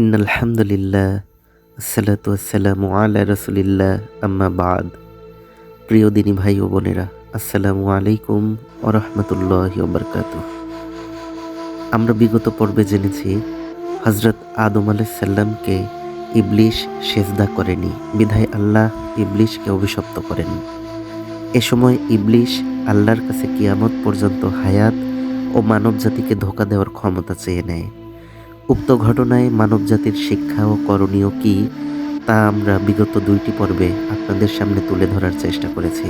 In আলহামদুলিল্লাহ আসসালাতু আসসালামু আলা রসুলিল্লাহ, আম্মা বাদ। প্রিয় দিনী ভাই ও বোনেরা, আসসালামু আলাইকুম ও রহমতুল্লাহ বরকাত আমরা বিগত পর্বে জেনেছি হজরত আদম আলাইসাল্লামকে ইবলিশ সেজদা করেনি, বিধায় আল্লাহ ইবলিশকে অভিশপ্ত করেন। এ সময় ইবলিশ আল্লাহর কাছে কিয়ামত পর্যন্ত হায়াত ও মানবজাতিকে ধোকা দেওয়ার ক্ষমতা চেয়ে নেয়। উক্ত ঘটনায় মানবজাতির শিক্ষা ও করণীয় কি, তা আমরা বিগত দুইটি পর্বে আপনাদের সামনে তুলে ধরার চেষ্টা করেছি।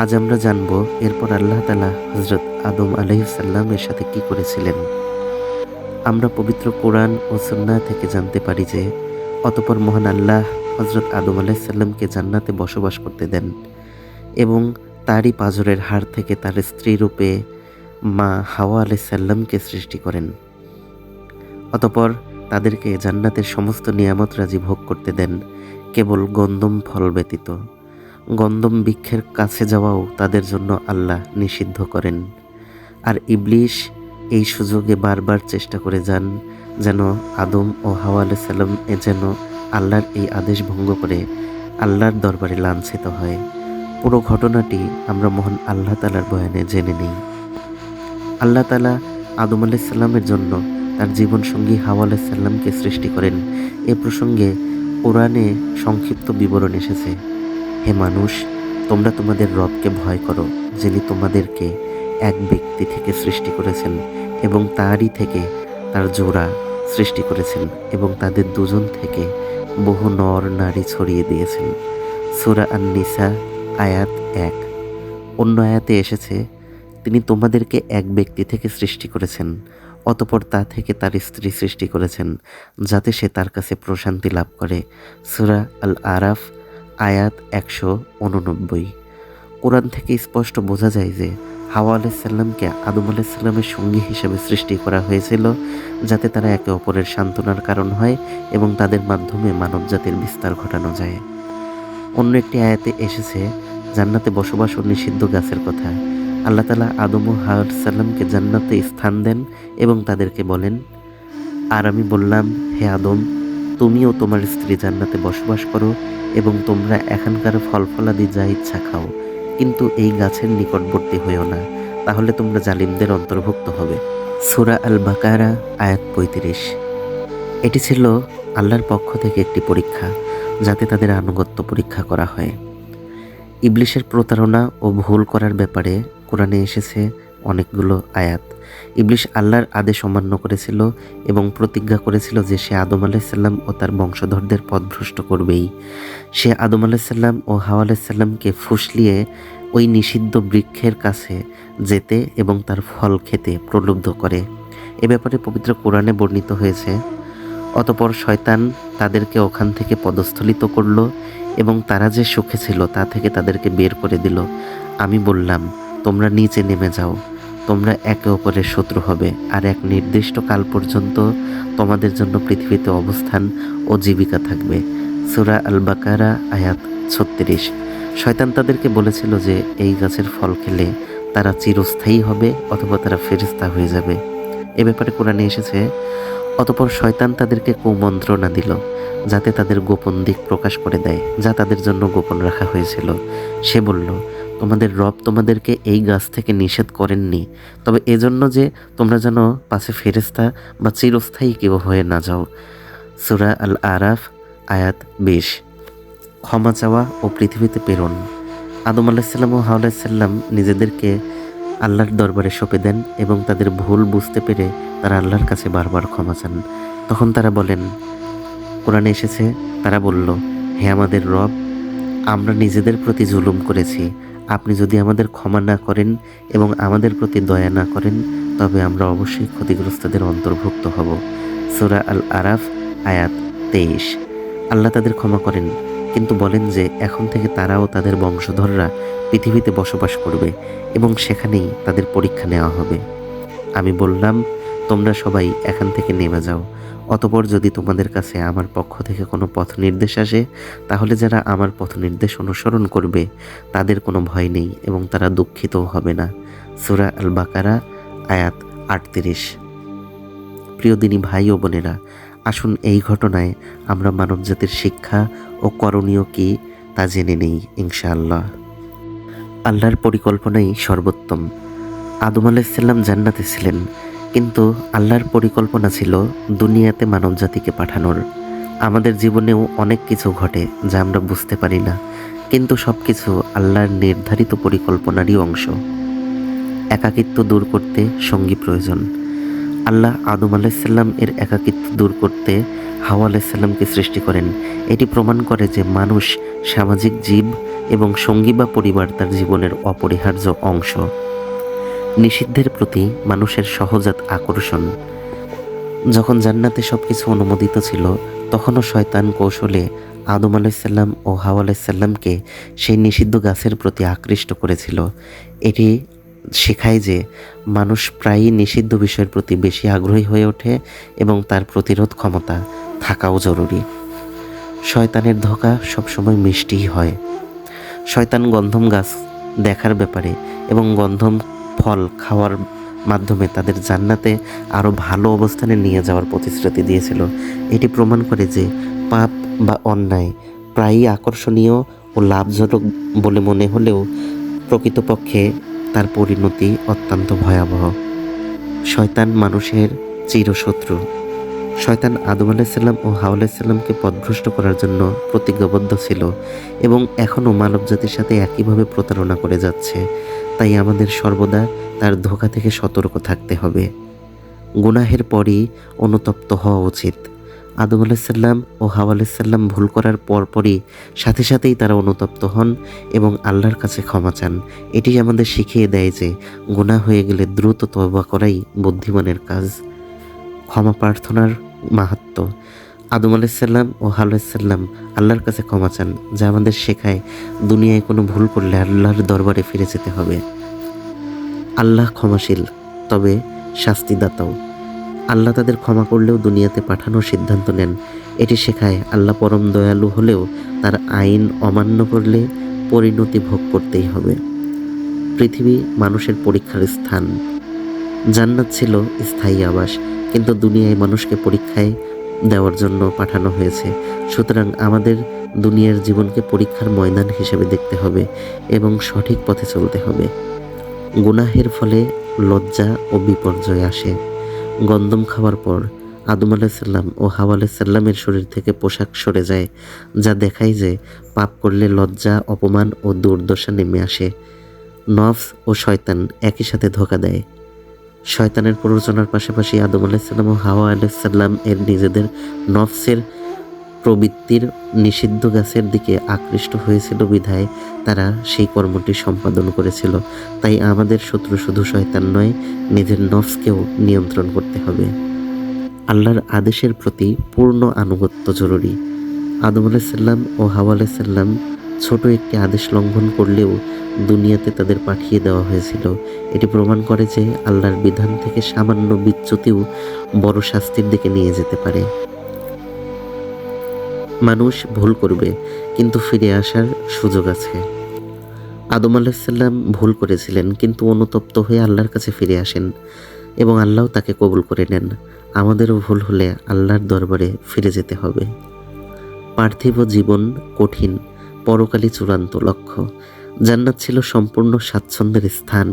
আজ আমরা জানব, এরপর আল্লাহ তালা হজরত আদম আলহিসাল্লামের সাথে কি করেছিলেন। আমরা পবিত্র কোরআন ও সুন্না থেকে জানতে পারি যে, অতপর মহান আল্লাহ হজরত আদম আলাইসাল্লামকে জান্নাতে বসবাস করতে দেন এবং তারই পাজরের হাড় থেকে তার স্ত্রী রূপে মা হাওয়া আলাইসাল্লামকে সৃষ্টি করেন। অতপর তাদেরকে জান্নাতের সমস্ত নিয়ামত রাজি ভোগ করতে দেন, কেবল গন্দম ফল ব্যতীত। গন্দম বৃক্ষের কাছে যাওয়াও তাদের জন্য আল্লাহ নিষিদ্ধ করেন। আর ইবলিশ এই সুযোগে বারবার চেষ্টা করে যান, যেন আদম ও হাওয়া আলাইসাল্লাম এ যেন আল্লাহর এই আদেশ ভঙ্গ করে আল্লাহর দরবারে লাঞ্ছিত হয়। পুরো ঘটনাটি আমরা মহান আল্লাহ তালার বয়ানে জেনে নিই। আল্লাহ তালা আদম আলাইসাল্লামের জন্য তার জীবনসঙ্গী হাওয়া আলাইসাল্লামকে সৃষ্টি করেন। এ প্রসঙ্গে কোরআনে সংক্ষিপ্ত বিবরণ এসেছে। হে মানুষ, তোমরা তোমাদের রবকে ভয় করো, যিনি তোমাদেরকে এক ব্যক্তি থেকে সৃষ্টি করেছেন এবং তারই থেকে তার জোড়া সৃষ্টি করেছেন এবং তাদের দুজন থেকে বহু নর নারী ছড়িয়ে দিয়েছেন। সুরা আন্নিসা, আয়াত এক। অন্য আয়াতে এসেছে, তিনি তোমাদেরকে এক ব্যক্তি থেকে সৃষ্টি করেছেন। অতপর তা থেকে তার স্ত্রী সৃষ্টি করেছেন, যাতে সে তার কাছে প্রশান্তি লাভ করে। সুরা আল আরাফ আয়াত একশো উননব্বই। কোরআন থেকে স্পষ্ট বোঝা যায় যে, হাওয়া আলাইসাল্লামকে আদম আলাইসাল্লামের সঙ্গী হিসেবে সৃষ্টি করা হয়েছিল, যাতে তারা একে অপরের সান্ত্বনার কারণ হয় এবং তাদের মাধ্যমে মানব জাতির বিস্তার ঘটানো যায়। অন্য একটি আয়াতে এসেছে, জান্নাতে বসবাস ও নিষিদ্ধ গাছের কথা। আল্লাহ তালা আদম ও সাল্লামকে জান্নাতে স্থান দেন এবং তাদেরকে বলেন, আর আমি বললাম, হে আদম, তুমিও তোমার স্ত্রী জান্নাতে বসবাস করো এবং তোমরা এখানকার ফল ফলাদি যা ইচ্ছা খাও। কিন্তু এই গাছের নিকটবর্তী হইও না, তাহলে তোমরা জালিমদের অন্তর্ভুক্ত হবে। সুরা আল বাকারা আয়াত পঁয়ত্রিশ। এটি ছিল আল্লাহর পক্ষ থেকে একটি পরীক্ষা, যাতে তাদের আনুগত্য পরীক্ষা করা হয়। ইবলিশের প্রতারণা ও ভুল করার ব্যাপারে কোরআনে এসেছে অনেকগুলো আয়াত। ইবলিশ আল্লাহর আদেশ অমান্য করেছিল এবং প্রতিজ্ঞা করেছিল যে সে আদম আলাইসাল্লাম ও তার বংশধরদের পথভ্রষ্ট করবেই। সে আদম আলাইসাল্লাম ও হাওয়া আলাইসাল্লামকে ফুসলিয়ে ওই নিষিদ্ধ বৃক্ষের কাছে যেতে এবং তার ফল খেতে প্রলুব্ধ করে। এ ব্যাপারে পবিত্র কোরআনে বর্ণিত হয়েছে, অতপর শয়তান তাদেরকে ওখান থেকে পদস্থলিত করল এবং তারা যে সুখে ছিল তা থেকে তাদেরকে বের করে দিল। আমি বললাম তোমরা নিচে নেমে যাও। তোমরা একে অপরের শত্রু হবে আর এক নির্দিষ্ট কাল পর্যন্ত তোমাদের জন্য পৃথিবীতে অবস্থান ও জীবিকা থাকবে। সুরা আল বাকারা আয়াত ছত্রিশ। শয়তান তাদেরকে বলেছিল যে, এই গাছের ফল খেলে তারা চিরস্থায়ী হবে অথবা তারা ফেরিস্তা হয়ে যাবে। এ ব্যাপারে কোরআনে এসেছে, অতপর শয়তান তাদেরকে কুমন্ত্রণা দিল যাতে তাদের গোপন দিক প্রকাশ করে দেয়, যা তাদের জন্য গোপন রাখা হয়েছিল। সে বলল তোমাদের রব তোমাদেরকে এই গাছ থেকে নিষেধ করেননি। তবে এজন্য যে তোমরা যেন পাশে ফেরেস্তা বা চিরস্থায়ী কেউ হয়ে না যাও। সুরা আল আরাফ আয়াত বিশ। ক্ষমা চাওয়া ও পৃথিবীতে প্রেরণ। আদম আলাহিসাল্লাম ও হাওলাইসাল্লাম নিজেদেরকে আল্লাহর দরবারে সঁপে দেন এবং তাদের ভুল বুঝতে পেরে তারা আল্লাহর কাছে বারবার ক্ষমা চান। তখন তারা বলেন, কোরআনে এসেছে, তারা বলল, হে আমাদের রব, আমরা নিজেদের প্রতি জুলুম করেছি। আপনি যদি আমাদের ক্ষমা না করেন এবং আমাদের প্রতি দয়া না করেন, তবে আমরা অবশ্যই ক্ষতিগ্রস্তদের অন্তর্ভুক্ত হব। সুরা আল আরাফ আয়াত তেইশ। আল্লাহ তাদের ক্ষমা করেন, কিন্তু বলেন যে এখন থেকে তারাও তাদের বংশধররা পৃথিবীতে বসবাস করবে এবং সেখানেই তাদের পরীক্ষা নেওয়া হবে। আমি বললাম, তোমরা সবাই এখান থেকে নেমে যাও। অতপর যদি তোমাদের কাছে আমার পক্ষ থেকে কোনো পথ নির্দেশ আসে, তাহলে যারা আমার পথ নির্দেশ অনুসরণ করবে, তাদের কোনো ভয় নেই এবং তারা দুঃখিতও হবে না। সুরা আল বাকারা আয়াত আটত্রিশ। প্রিয় দিনী ভাই ও বোনেরা, আসুন এই ঘটনায় আমরা মানবজাতির শিক্ষা ও করণীয় কি তা জেনে নেই, ইনশাআল্লাহ। আল্লাহর পরিকল্পনাই সর্বোত্তম। আদম আলাইসাল্লাম জান্নাতে ছিলেন। কিন্তু আল্লাহর পরিকল্পনা ছিল দুনিয়াতে মানবজাতিকে পাঠানোর। আমাদের জীবনেও অনেক কিছু ঘটে যা আমরা বুঝতে পারি না, কিন্তু সব কিছু আল্লাহর নির্ধারিত পরিকল্পনারই অংশ। একাকিত্ব দূর করতে সঙ্গী প্রয়োজন। আল্লাহ আদম আলাইসাল্লাম এর একাকিত্ব দূর করতে হাওয়া আলাইসাল্লামকে সৃষ্টি করেন। এটি প্রমাণ করে যে মানুষ সামাজিক জীব এবং সঙ্গী বা পরিবার তার জীবনের অপরিহার্য অংশ। নিষিদ্ধের প্রতি মানুষের সহজাত আকর্ষণ। যখন জান্নাতে সব কিছু অনুমোদিত ছিল, তখনও শয়তান কৌশলে আদম আলাইসাল্লাম ও হাওয়া আলাইসাল্লামকে সেই নিষিদ্ধ গাছের প্রতি আকৃষ্ট করেছিল। এটি শেখায় যে মানুষ প্রায়ই নিষিদ্ধ বিষয়ের প্রতি বেশি আগ্রহী হয়ে ওঠে এবং তার প্রতিরোধ ক্ষমতা থাকাও জরুরি। শয়তানের ধোকা সবসময় মিষ্টিই হয়। শয়তান গন্ধম গাছ দেখার ব্যাপারে এবং গন্ধম ফল খাওয়ার মাধ্যমে তাদের জান্নাতে আরও ভালো অবস্থানে নিয়ে যাওয়ার প্রতিশ্রুতি দিয়েছিল। এটি প্রমাণ করে যে পাপ বা অন্যায় প্রায়ই আকর্ষণীয় ও লাভজনক বলে মনে হলেও প্রকৃতপক্ষে তার পরিণতি অত্যন্ত ভয়াবহ। শয়তান মানুষের চিরশত্রু। শয়তান আদম আলাইসাল্লাম ও হাওয়া আলাইসাল্লামকে পথভ্রষ্ট করার জন্য প্রতিজ্ঞাবদ্ধ ছিল এবং এখনও মানবজাতির সাথে একইভাবে প্রতারণা করে যাচ্ছে। তাই আমাদের সর্বদা তার ধোকা থেকে সতর্ক থাকতে হবে। গুনাহের পরই অনুতপ্ত হওয়া উচিত। আদম আলাইসাল্লাম ও হাওয়া আলাইসাল্লাম ভুল করার পরপরই সাথে সাথেই তারা অনুতপ্ত হন এবং আল্লাহর কাছে ক্ষমা চান। এটি আমাদের শিখিয়ে দেয় যে, গুনাহ হয়ে গেলে দ্রুত তবা করাই বুদ্ধিমানের কাজ। ক্ষমা প্রার্থনার মাহাত্ম। আদম আলাইসাল্লাম ও হাল্লাম আল্লাহর কাছে ক্ষমা চান, যা আমাদের শেখায় দুনিয়ায় কোনো ভুল করলে আল্লাহর দরবারে ফিরে যেতে হবে। আল্লাহ ক্ষমাশীল, তবে শাস্তিদাতাও। আল্লাহ তাদের ক্ষমা করলেও দুনিয়াতে পাঠানোর সিদ্ধান্ত নেন। এটি শেখায় আল্লাহ পরম দয়ালু হলেও তার আইন অমান্য করলে পরিণতি ভোগ করতেই হবে। পৃথিবী মানুষের পরীক্ষার স্থান। জান্নাত ছিল স্থায়ী আবাস, কিন্তু দুনিয়ায় মানুষকে পরীক্ষায় দেওয়ার জন্য পাঠানো হয়েছে। সুতরাং আমাদের দুনিয়ার জীবনকে পরীক্ষার ময়দান হিসেবে দেখতে হবে এবং সঠিক পথে চলতে হবে। গুনাহের ফলে লজ্জা ও বিপর্যয় আসে। গন্দম খাওয়ার পর আদম আলাইসাল্লাম ও হাওয়া আলাইসাল্লামের শরীর থেকে পোশাক সরে যায়, যা দেখায় যে পাপ করলে লজ্জা, অপমান ও দুর্দশা নেমে আসে। নফস ও শয়তান একই সাথে ধোকা দেয়। শয়তানের প্ররোচনার পাশাপাশি আদম আলাইসাল্লাম ও হাওয়া আলাইসাল্লাম এর নিজেদের নফসের প্রবৃত্তির নিষিদ্ধ গাছের দিকে আকৃষ্ট হয়েছিল বিধায় তারা সেই কর্মটি সম্পাদন করেছিল। তাই আমাদের শত্রু শুধু শয়তান নয়, নিজের নফসকেও নিয়ন্ত্রণ করতে হবে। আল্লাহর আদেশের প্রতি পূর্ণ আনুগত্য জরুরি। আদম আলাইসাল্লাম ও হাওয়া আলাইসাল্লাম ছোট একটি আদেশ লঙ্ঘন করলেও দুনিয়াতে তাদের পাঠিয়ে দেওয়া হয়েছিল। এটি প্রমাণ করে যে আল্লাহর বিধান থেকে সামান্য বিচ্যুতিও বড় শাস্তির দিকে নিয়ে যেতে পারে। মানুষ ভুল করবে, কিন্তু ফিরে আসার সুযোগ আছে। আদম আলাহিসাল্লাম ভুল করেছিলেন, কিন্তু অনুতপ্ত হয়ে আল্লাহর কাছে ফিরে আসেন এবং আল্লাহ তাকে কবুল করে নেন। আমাদেরও ভুল হলে আল্লাহর দরবারে ফিরে যেতে হবে। পার্থিব জীবন কঠিন পরকালই চূড়ান্ত লক্ষ্য। জান্নাত ছিল সম্পূর্ণ স্বাচ্ছন্দ্যের স্থান,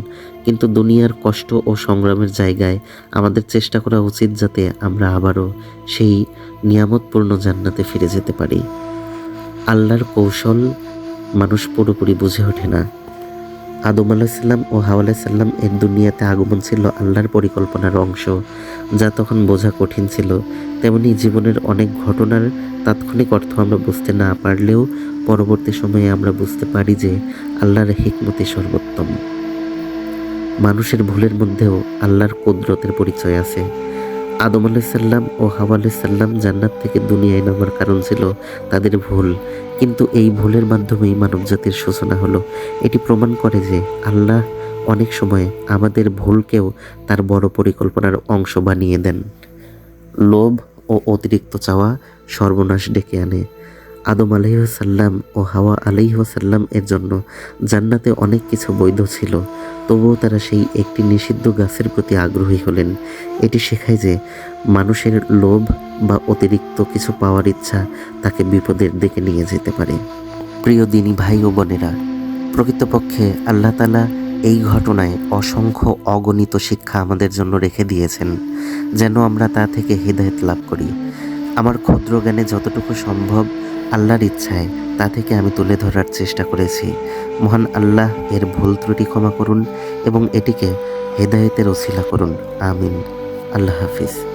কিন্তু দুনিয়ার কষ্ট ও সংগ্রামের জায়গায় আমাদের চেষ্টা করা উচিত যাতে আমরা আবারও সেই নিয়ামতপূর্ণ জান্নাতে ফিরে যেতে পারি। আল্লাহর কৌশল মানুষ পুরোপুরি বুঝে ওঠে না। আদম আলাহিসাল্লাম ও হাওয়া আলাহিসাল্লাম এর দুনিয়াতে আগমন ছিল আল্লাহর পরিকল্পনার অংশ, যা তখন বোঝা কঠিন ছিল। তেমনি জীবনের অনেক ঘটনার তাৎক্ষণিক অর্থ আমরা বুঝতে না পারলেও পরবর্তী সময়ে আমরা বুঝতে পারি যে আল্লাহর হিকমতি সর্বোত্তম। মানুষের ভুলের মধ্যেও আল্লাহর কুদরতের পরিচয় আছে। আদম আলাইসাল্লাম ও হাওয়া আলাইসাল্লাম জান্নাত থেকে দুনিয়ায় নামার কারণ ছিল তাদের ভুল। কিন্তু এই ভুলের মাধ্যমেই মানবজাতির সূচনা হলো। এটি প্রমাণ করে যে আল্লাহ অনেক সময় আমাদের ভুলকেও তার বড় পরিকল্পনার অংশ বানিয়ে দেন। লোভ ও অতিরিক্ত চাওয়া সর্বনাশ ডেকে আনে। আদম আলহিহসাল্লাম ও হাওয়া আলহিহসাল্লাম এর জন্য জান্নাতে অনেক কিছু বৈধ ছিল। তবুও তারা সেই একটি নিষিদ্ধ গাছের প্রতি আগ্রহী হলেন। এটি শেখায় যে মানুষের লোভ বা অতিরিক্ত কিছু পাওয়ার ইচ্ছা তাকে বিপদের দিকে নিয়ে যেতে পারে। প্রিয় দিনী ভাই ও বোনেরা, প্রকৃতপক্ষে আল্লাহ তালা এই ঘটনায় অসংখ্য অগণিত শিক্ষা আমাদের জন্য রেখে দিয়েছেন, যেন আমরা তা থেকে হৃদায়ত লাভ করি। আমার ক্ষুদ্র জ্ঞানে যতটুকু সম্ভব আল্লাহর ইচ্ছায়, তা থেকে আমি তুলে ধরার চেষ্টা করেছি। মহান আল্লাহ এর ভুল ত্রুটি ক্ষমা করুন এবং এটিকে হেদায়েতের ওসিলা করুন। আমিন। আল্লাহ হাফিজ।